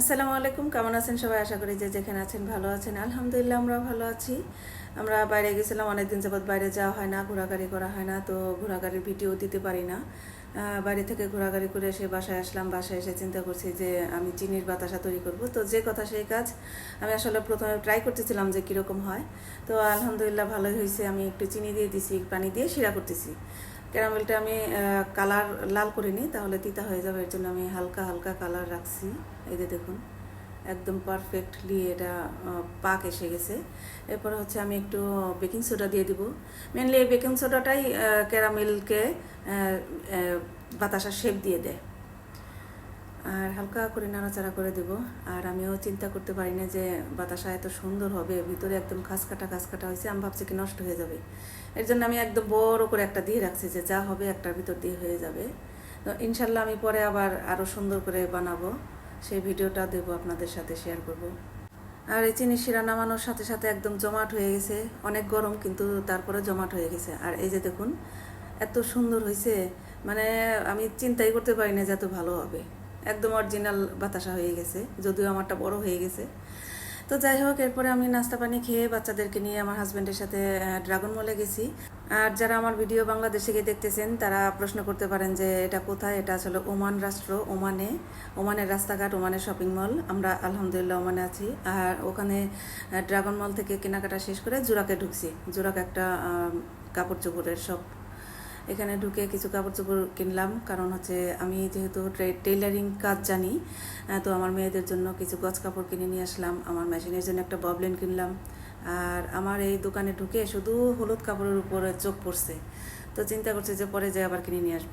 আসসালামু আলাইকুম, কেমন আছেন সবাই? আশা করি যে যেখানে আছেন ভালো আছেন। আলহামদুলিল্লাহ, আমরা ভালো আছি। আমরা বাইরে গেছিলাম, অনেকদিন যাবৎ বাইরে যাওয়া হয় না, ঘোরাঘুরি করা হয় না, তো ঘোরাঘুরির ভিডিও দিতে পারি না। বাড়ি থেকে ঘোরাঘুরি করে এসে বাসায় আসলাম, বাসায় এসে চিন্তা করছি যে আমি চিনির বাতাসা তৈরি করব। তো যে কথা সেই কাজ আমি আসলে প্রথমে ট্রাই করতেছিলাম যে কীরকম হয়। তো আলহামদুলিল্লাহ ভালোই হয়েছে, আমি একটু চিনি দিয়ে দিছি, পানি দিয়ে শিরা করতেছি। ক্যারামেলটা আমি কালার লাল করিনি তাহলে তিতা হয়ে যাবে, এর জন্য আমি হালকা হালকা কালার রাখছি। এই যে দেখুন, একদম পারফেক্টলি এটা পাক এসে গেছে। এরপর হচ্ছে আমি একটু বেকিং সোডা দিয়ে দিব। মেনলি এই বেকিং সোডাটাই ক্যারামেলকে বাতাসা শেপ দিয়ে দেয়। আর হালকা করে নাড়াচাড়া করে দেব। আর আমিও চিন্তা করতে পারি না যে বাতাসা এত সুন্দর হবে, ভিতরে একদম খাস কাটা খাস কাটা হয়েছে, আমি ভাবছি কি নষ্ট হয়ে যাবে। এর জন্য আমি একদম বড় করে একটা দিয়ে রাখছি যে যা হবে একটার ভিতর দিয়ে হয়ে যাবে। তো ইনশাল্লাহ আমি পরে আবার আরও সুন্দর করে বানাবো। সেই ভিডিওটা দেবো আপনাদের সাথে শেয়ার করব। আর এই চিনি শিরা নামানোর সাথে সাথে একদম জমাট হয়ে গেছে। অনেক গরম কিন্তু তারপরে জমাট হয়ে গেছে। আর এই যে দেখুন, এত সুন্দর হয়েছে। মানে আমি চিন্তাই করতে পারি না যে এত ভালো হবে। একদম অরিজিনাল বাতাসা হয়ে গেছে, যদিও আমারটা বড় হয়ে গেছে। তো যাই হোক, এরপরে আমি নাস্তা পানি খেয়ে বাচ্চাদেরকে নিয়ে আমার হাজব্যান্ডের সাথে ড্রাগন মলে গেছি। আর যারা আমার ভিডিও বাংলাদেশে গিয়ে দেখতেছেন, তারা প্রশ্ন করতে পারেন যে এটা কোথায়? এটা আসলে ওমান রাষ্ট্র, ওমানে, ওমানের রাস্তাঘাট, ওমানের শপিং মল আমরা আলহামদুলিল্লাহ ওমানে আছি। আর ওখানে ড্রাগন মল থেকে কেনাকাটা শেষ করে জোড়াকে ঢুকছি। জোড়াকে একটা কাপড় চোপড়ের সব এখানে ঢুকে কিছু কাপড় চোপড় কিনলাম। কারণ হচ্ছে আমি যেহেতু টেইলারিং কাজ জানি তো আমার মেয়েদের জন্য কিছু গজ কাপড় কিনে নিয়ে আসলাম। আমার মেশিনের জন্য একটা ববলেন কিনলাম। আর আমার এই দোকানে ঢুকে শুধু হলুদ কাপড়ের উপরে চোখ পড়ছে। তো চিন্তা করছে যে পরে যে আবার কিনে নিয়ে আসব।